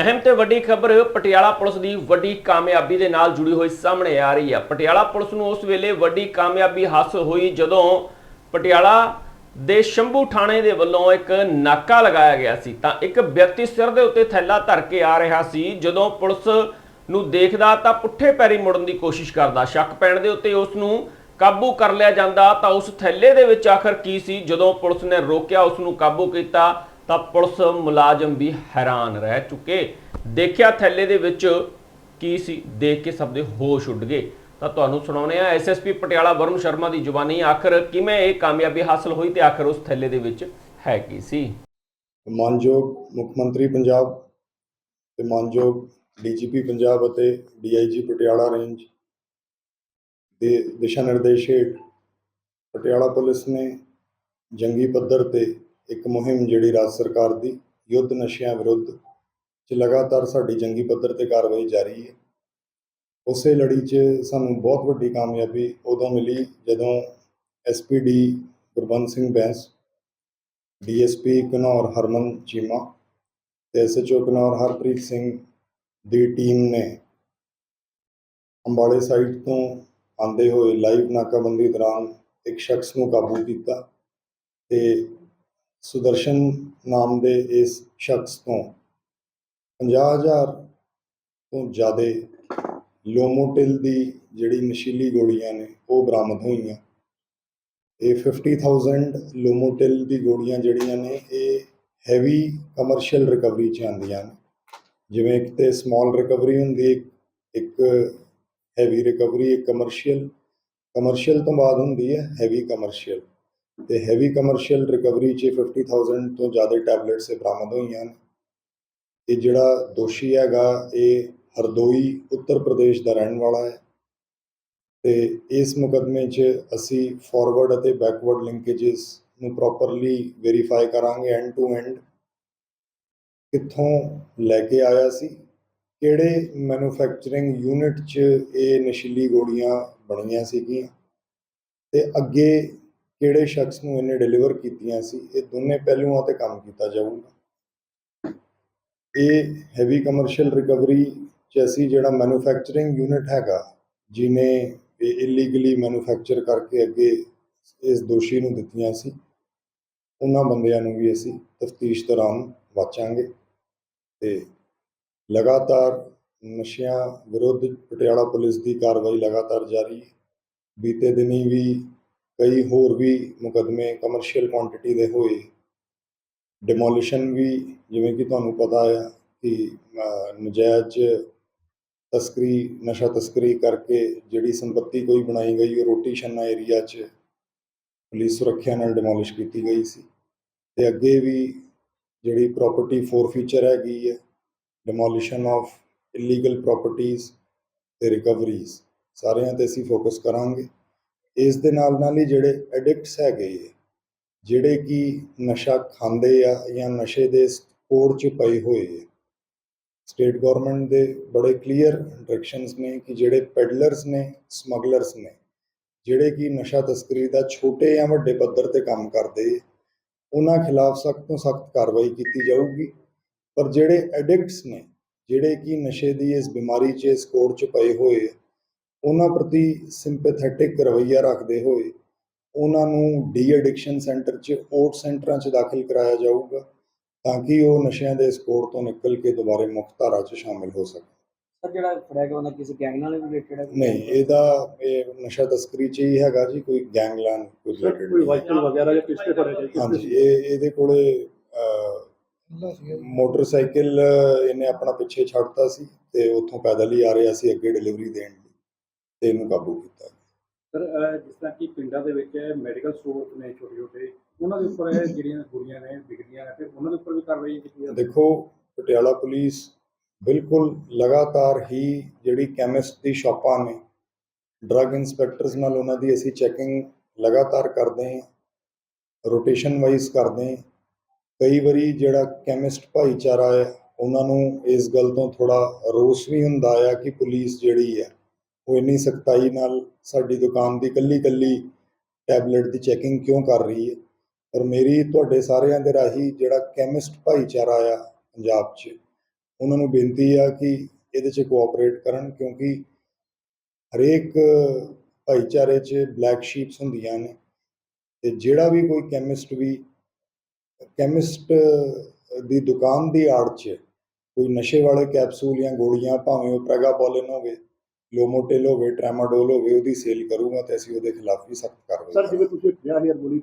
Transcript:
ਅਹਿਮ ਤੇ ਵੱਡੀ ਖਬਰ, ਪਟਿਆਲਾ ਪੁਲਿਸ ਦੀ ਵੱਡੀ ਕਾਮਯਾਬੀ ਦੇ ਨਾਲ ਜੁੜੀ ਹੋਈ ਸਾਹਮਣੇ ਆ ਰਹੀ ਹੈ। ਪਟਿਆਲਾ ਪੁਲਿਸ ਨੂੰ ਉਸ ਵੇਲੇ ਵੱਡੀ ਕਾਮਯਾਬੀ ਹਾਸਲ ਹੋਈ ਜਦੋਂ ਪਟਿਆਲਾ ਦੇ ਸ਼ੰਭੂ ਥਾਣੇ ਦੇ ਵੱਲੋਂ ਇੱਕ ਨਾਕਾ ਲਗਾਇਆ ਗਿਆ ਸੀ। ਤਾਂ ਇੱਕ ਵਿਅਕਤੀ ਸਿਰ ਦੇ ਉੱਤੇ ਥੈਲਾ ਧਰ ਕੇ ਆ ਰਿਹਾ ਸੀ। ਜਦੋਂ ਪੁਲਿਸ ਨੂੰ ਦੇਖਦਾ ਤਾਂ ਪੁੱਠੇ ਪੈਰੀ ਮੁੜਨ ਦੀ ਕੋਸ਼ਿਸ਼ ਕਰਦਾ। ਸ਼ੱਕ ਪੈਣ ਦੇ ਉੱਤੇ ਉਸ ਨੂੰ ਕਾਬੂ ਕਰ ਲਿਆ ਜਾਂਦਾ ਤਾਂ ਉਸ ਥੈਲੇ ਦੇ ਵਿੱਚ ਆਖਰ ਕੀ ਸੀ? ਜਦੋਂ ਪੁਲਿਸ ਨੇ ਰੋਕਿਆ, ਉਸ ਨੂੰ ਕਾਬੂ ਕੀਤਾ ਤਾਂ ਪੁਲਿਸ ਮੁਲਾਜ਼ਮ ਵੀ ਹੈਰਾਨ ਰਹਿ ਚੁੱਕੇ। ਦੇਖਿਆ ਥੈਲੇ ਦੇ ਵਿੱਚ ਕੀ ਸੀ, ਦੇਖ ਕੇ ਸਭ ਦੇ ਹੋਸ਼ ਉੱਡ ਗਏ। ਤਾਂ ਤੁਹਾਨੂੰ ਸੁਣਾਉਂਦੇ ਆ ਐਸਐਸਪੀ ਪਟਿਆਲਾ ਵਰੁਣ ਸ਼ਰਮਾ ਦੀ ਜ਼ੁਬਾਨੀ ਆਖਰ ਕਿਵੇਂ ਇਹ ਕਾਮਯਾਬੀ ਹਾਸਲ ਹੋਈ ਤੇ ਆਖਰ ਉਸ ਥੈਲੇ ਦੇ ਵਿੱਚ ਹੈ ਕੀ ਸੀ? ਮਾਨਯੋਗ ਮੁੱਖ ਮੰਤਰੀ ਪੰਜਾਬ ਤੇ ਮਾਨਯੋਗ ਡੀਜੀਪੀ ਪੰਜਾਬ ਅਤੇ ਡੀਆਈਜੀ ਪਟਿਆਲਾ ਰੇਂਜ ਦੇ ਦਿਸ਼ਾ ਨਿਰਦੇਸ਼ ਹੇਠ ਪਟਿਆਲਾ ਪੁਲਿਸ ਨੇ ਜੰਗੀ ਪੱਧਰ ਤੇ ਇੱਕ ਮੁਹਿੰਮ ਜਿਹੜੀ ਰਾਜ ਸਰਕਾਰ ਦੀ ਯੁੱਧ ਨਸ਼ਿਆਂ ਵਿਰੁੱਧ ਚ ਲਗਾਤਾਰ ਸਾਡੀ ਜੰਗੀ ਪੱਧਰ ਤੇ ਕਾਰਵਾਈ ਜਾਰੀ ਹੈ। ਉਸੇ ਲੜੀ 'ਚ ਸਾਨੂੰ ਬਹੁਤ ਵੱਡੀ ਕਾਮਯਾਬੀ ਉਦੋਂ ਮਿਲੀ ਜਦੋਂ ਐਸਪੀਡੀ ਗੁਰਬੰਦ ਸਿੰਘ ਬੈਂਸ ਡੀਐਸਪੀ ਘਨੌਰ ਹਰਮਨ ਚੀਮਾ ਤੇ ਐਸਐਚਓ ਘਨੌਰ ਹਰਪ੍ਰੀਤ ਸਿੰਘ ਦੀ ਟੀਮ ਨੇ ਅੰਬਾਲੇ ਸਾਈਡ ਤੋਂ ਆਂਦੇ ਹੋਏ ਲਾਈਵ ਨਾਕਾਬੰਦੀ ਦੌਰਾਨ ਇੱਕ ਸ਼ਖਸ ਨੂੰ ਕਾਬੂ ਕੀਤਾ ਤੇ ਸੁਦਰਸ਼ਨ ਨਾਮ ਦੇ ਇਸ ਸ਼ਖਸ ਤੋਂ 50000 ਤੋਂ ਜ਼ਿਆਦਾ ਲੋਮੋਟਿਲ ਦੀ ਜਿਹੜੀ ਨਸ਼ੀਲੀ ਗੋਲੀਆਂ ਨੇ, ਉਹ ਬਰਾਮਦ ਹੋਈਆਂ। ਇਹ 50000 ਲੋਮੋਟਿਲ ਦੀ ਗੋਲੀਆਂ ਜਿਹੜੀਆਂ ਨੇ, ਇਹ ਹੈਵੀ ਕਮਰਸ਼ੀਅਲ ਰਿਕਵਰੀ ਚ ਆਉਂਦੀਆਂ ਨੇ। ਜਿਵੇਂ ਇੱਕ ਤੇ ਸਮਾਲ ਰਿਕਵਰੀ ਹੁੰਦੀ ਹੈ, ਇੱਕ ਹੈਵੀ ਰਿਕਵਰੀ ਇੱਕ ਕਮਰਸ਼ੀਅਲ ਕਮਰਸ਼ੀਅਲ ਤੋਂ ਬਾਅਦ ਹੁੰਦੀ ਹੈ ਹੈਵੀ ਕਮਰਸ਼ੀਅਲ ਤੇ ਹੈਵੀ ਕਮਰਸ਼ੀਅਲ ਰਿਕਵਰੀ ਚ 50000 ਤੋਂ ਜ਼ਿਆਦਾ ਟੈਬਲੇਟਸ ਇਹ ਬਰਾਮਦ ਹੋਈਆਂ ਹਨ। ਇਹ ਜਿਹੜਾ ਦੋਸ਼ੀ ਹੈਗਾ, ਇਹ ਹਰਦੋਈ ਉੱਤਰ ਪ੍ਰਦੇਸ਼ ਦਾ ਰਹਿਣ ਵਾਲਾ ਹੈ। ਤੇ ਇਸ ਮੁਕਦਮੇ 'ਚ ਅਸੀਂ ਫਾਰਵਰਡ ਅਤੇ ਬੈਕਵਰਡ ਲਿੰਕੇजेस ਨੂੰ ਪ੍ਰੋਪਰਲੀ ਵੈਰੀਫਾਈ ਕਰਾਂਗੇ ਐਂਡ ਟੂ ਐਂਡ ਕਿੱਥੋਂ ਲੈ ਕੇ ਆਇਆ ਸੀ? ਕਿਹੜੇ ਮੈਨੂਫੈਕਚਰਿੰਗ ਯੂਨਿਟ 'ਚ ਇਹ ਨਸ਼ੀਲੀ ਗੋਲੀਆਂ ਬਣੀਆਂ ਸੀਗੀਆਂ? ਤੇ ਅੱਗੇ ਕਿਹੜੇ ਸ਼ਖਸ ਨੂੰ ਇਹਨੇ ਡਿਲੀਵਰ ਕੀਤੀਆਂ ਸੀ, ਇਹ ਦੋਨੇ ਪਹਿਲੂਆਂ ਤੇ ਕੰਮ ਕੀਤਾ ਜਾਊਗਾ। ਇਹ ਹੈਵੀ ਕਮਰਸ਼ੀਅਲ ਰਿਕਵਰੀ 'ਚ ਅਸੀਂ ਜਿਹੜਾ ਮੈਨੂਫੈਕਚਰਿੰਗ ਯੂਨਿਟ ਹੈਗਾ, ਜਿਨੇ ਇਹ ਇਲੀਗਲੀ ਮੈਨੂਫੈਕਚਰ ਕਰਕੇ ਅੱਗੇ ਇਸ ਦੋਸ਼ੀ ਨੂੰ ਦਿੱਤੀਆਂ ਸੀ, ਉਹਨਾਂ ਬੰਦਿਆਂ ਨੂੰ ਵੀ ਅਸੀਂ ਤਫਤੀਸ਼ ਦੌਰਾਨ ਵਾਚਾਂਗੇ ਤੇ ਲਗਾਤਾਰ ਨਸ਼ਿਆਂ ਵਿਰੁੱਧ ਪਟਿਆਲਾ ਪੁਲਿਸ ਦੀ ਕਾਰਵਾਈ ਲਗਾਤਾਰ ਜਾਰੀ ਬੀਤੇ ਦਿਨੀ ਵੀ ਕਈ ਹੋਰ ਵੀ ਮੁਕਦਮੇ ਕਮਰਸ਼ੀਅਲ ਕੁਆਂਟੀਟੀ ਦੇ ਹੋਏ। ਡਿਮੋਲੀਸ਼ਨ ਵੀ ਜਿਵੇਂ ਕਿ ਤੁਹਾਨੂੰ ਪਤਾ ਆ ਕਿ ਅਹ, ਨਜਾਇਜ਼ ਤਸਕਰੀ ਨਸ਼ਾ ਤਸਕਰੀ ਕਰਕੇ ਜਿਹੜੀ ਸੰਪਤੀ ਕੋਈ ਬਣਾਈ ਗਈ ਉਹ ਰੋਟੀ ਛੰਨਾ ਏਰੀਆ 'ਚ ਪੁਲਿਸ ਸੁਰੱਖਿਆ ਨਾਲ ਡਿਮੋਲਿਸ਼ ਕੀਤੀ ਗਈ ਸੀ। ਤੇ ਅੱਗੇ ਵੀ ਜਿਹੜੀ ਪ੍ਰਾਪਰਟੀ ਫੋਰ ਫੀਚਰ ਹੈਗੀ ਹੈ ਡਿਮੋਲੀਸ਼ਨ ਆਫ ਇਲੀਗਲ ਪ੍ਰਾਪਰਟੀਆਂ ਤੇ ਰਿਕਵਰੀਜ਼ ਸਾਰਿਆਂ ਤੇ ਅਸੀਂ ਫੋਕਸ ਕਰਾਂਗੇ। ਇਸ ਦੇ ਨਾਲ ਨਾਲ ਹੀ ਜਿਹੜੇ ਐਡਿਕਟਸ ਹੈਗੇ ਹੈ ਜਿਹੜੇ ਕਿ ਨਸ਼ਾ ਖਾਂਦੇ ਆ ਜਾਂ ਨਸ਼ੇ ਦੇ ਕੋੜ 'ਚ ਪਏ ਹੋਏ ਆ ਸਟੇਟ ਗਵਰਨਮੈਂਟ ਦੇ ਬੜੇ ਕਲੀਅਰ ਡਾਇਰੈਕਸ਼ਨਸ ਨੇ ਕਿ ਜਿਹੜੇ ਪੈਡਲਰਸ ਨੇ ਸਮਗਲਰਸ ਨੇ ਜਿਹੜੇ ਕਿ ਨਸ਼ਾ ਤਸਕਰੀ ਦਾ ਛੋਟੇ ਜਾਂ ਵੱਡੇ ਪੱਧਰ ਤੇ ਕੰਮ ਕਰਦੇ ਉਹਨਾਂ ਖਿਲਾਫ ਸਖਤ ਤੋਂ ਸਖਤ ਕਾਰਵਾਈ ਕੀਤੀ ਜਾਊਗੀ। ਪਰ ਜਿਹੜੇ ਐਡਿਕਟਸ ਨੇ ਜਿਹੜੇ ਕਿ ਨਸ਼ੇ ਦੀ ਇਸ ਬਿਮਾਰੀ 'ਚ ਇਸ ਕੋੜ 'ਚ ਪਏ ਹੋਏ ਆ, ਉਹਨਾਂ ਪ੍ਰਤੀ ਸਿੰਪੈਥੈਟਿਕ ਰਵੱਈਆ ਰੱਖਦੇ ਹੋਏ ਉਹਨਾਂ ਨੂੰ ਡੀ ਐਡਿਕਸ਼ਨ ਸੈਂਟਰ 'ਚ ਓਟ ਸੈਂਟਰਾਂ 'ਚ ਦਾਖਲ ਕਰਾਇਆ ਜਾਊਗਾ ਤਾਂ ਕਿ ਉਹ ਨਸ਼ਿਆਂ ਦੇ ਇਸ ਕੋੜ ਤੋਂ ਨਿਕਲ ਕੇ ਦੁਬਾਰੇ ਮੁੱਖ ਧਾਰਾ 'ਚ ਸ਼ਾਮਿਲ ਹੋ ਸਕਣ। ਸਰ ਜਿਹੜਾ ਫੜਿਆ ਗਿਆ ਉਹਨਾਂ ਕਿਸੇ ਗੈਂਗ ਨਾਲ ਰਿਲੇਟਡ ਹੈ? ਨਹੀਂ ਇਹਦਾ ਇਹ ਨਸ਼ਾ ਤਸਕਰੀ 'ਚ ਹੀ ਹੈਗਾ ਜੀ ਕੋਈ ਗੈਂਗਲਾਨ ਕੋਈ ਸਰ related ਕੋਈ। ਵਾਈਕਲ ਵਗੈਰਾ ਜਾਂ ਪਿਸਟਲ ਫੜੇ ਗਏ ਕਿਸ ਹਾਂਜੀ ਇਹ ਇਹਦੇ ਕੋਲੇ ਅਹ, ਮੋਟਰਸਾਈਕਲ ਇਹਨੇ ਆਪਣਾ ਪਿੱਛੇ ਛੱਡਤਾ ਸੀ ਤੇ ਉੱਥੋਂ ਪੈਦਲ ਹੀ ਆ ਰਿਹਾ ਸੀ ਅੱਗੇ ਡਿਲੀਵਰੀ ਦੇਣ ਤੇ ਇਹਨੂੰ ਕਾਬੂ ਕੀਤਾ ਸਰ ਜਿਸ ਤਰ੍ਹਾਂ ਕਿ ਪਿੰਡਾਂ ਦੇ ਵਿੱਚ ਮੈਡੀਕਲ ਸਟੋਰ ਨੇ ਛੋਟੇ ਛੋਟੇ ਉਹਨਾਂ ਦੇ ਉੱਪਰ ਜਿਹੜੀਆਂ ਗੋਲੀਆਂ ਨੇ ਵਿਕਦੀਆਂ ਨੇ ਤੇ ਉਹਨਾਂ ਦੇ ਉੱਪਰ ਵੀ ਕਾਰਵਾਈ ਕੀਤੀ ਜਾਂਦੀ ਦੇਖੋ ਪਟਿਆਲਾ ਪੁਲਿਸ ਬਿਲਕੁਲ ਲਗਾਤਾਰ ਹੀ ਜਿਹੜੀ ਕੈਮਿਸਟ ਦੀ ਸ਼ਾਪਾਂ ਨੇ ਡਰੱਗ ਇਨਸਪੈਕਟਰਸ ਨਾਲ ਉਹਨਾਂ ਦੀ ਅਸੀਂ ਚੈਕਿੰਗ ਲਗਾਤਾਰ ਕਰਦੇ ਹਾਂ ਰੋਟੇਸ਼ਨ ਵਾਈਜ਼ ਕਰਦੇ ਹਾਂ। ਕਈ ਵਾਰੀ ਜਿਹੜਾ ਕੈਮਿਸਟ ਭਾਈਚਾਰਾ ਹੈ ਉਹਨਾਂ ਨੂੰ ਇਸ ਗੱਲ ਤੋਂ ਥੋੜਾ ਰੋਸ ਵੀ ਹੁੰਦਾ ਆ ਕਿ ਪੁਲਿਸ ਜਿਹੜੀ ਹੈ ਉਹ ਇੰਨੀ ਸਖਤਾਈ ਨਾਲ ਸਾਡੀ ਦੁਕਾਨ ਦੀ ਕੱਲੀ ਕੱਲੀ ਟੈਬਲੇਟ ਦੀ ਚੈਕਿੰਗ ਕਿਉਂ ਕਰ ਰਹੀ ਹੈ? ਪਰ ਮੇਰੀ ਤੁਹਾਡੇ ਸਾਰਿਆਂ ਦੇ ਰਾਹੀਂ ਜਿਹੜਾ ਕੈਮਿਸਟ ਭਾਈਚਾਰਾ ਆ ਪੰਜਾਬ 'ਚ, ਉਹਨਾਂ ਨੂੰ ਬੇਨਤੀ ਆ ਕਿ ਇਹਦੇ 'ਚ ਕੋਆਪਰੇਟ ਕਰਨ ਕਿਉਂਕਿ ਹਰੇਕ ਭਾਈਚਾਰੇ 'ਚ ਬਲੈਕ ਸ਼ੀਪਸ ਹੁੰਦੀਆਂ ਨੇ ਤੇ ਜਿਹੜਾ ਵੀ ਕੋਈ ਕੈਮਿਸਟ ਵੀ ਕੈਮਿਸਟ ਦੀ ਦੁਕਾਨ ਦੀ ਆੜ 'ਚ ਕੋਈ ਨਸ਼ੇ ਵਾਲੇ ਕੈਪਸੂਲ ਜਾਂ ਗੋਲੀਆਂ ਭਾਵੇਂ ਉਹ ਪ੍ਰੈਗਾਬੋਲਿਨ ਹੋਵੇ ਲੋਮੋਟੇਲ ਹੋਵੇ ਟ੍ਰੈਮਾਡੋਲ ਹੋਵੇ ਉਹਦੀ ਸੇਲ ਕਰੂਗਾ ਤੇ ਅਸੀਂ ਉਹਦੇ ਖਿਲਾਫ ਵੀ ਸਖਤ ਕਾਰਵਾਈ ਸਰ ਕਰਾਂਗੇ। ਜਿਵੇਂ ਤੁਸੀਂ 50000 ਗੋਲੀ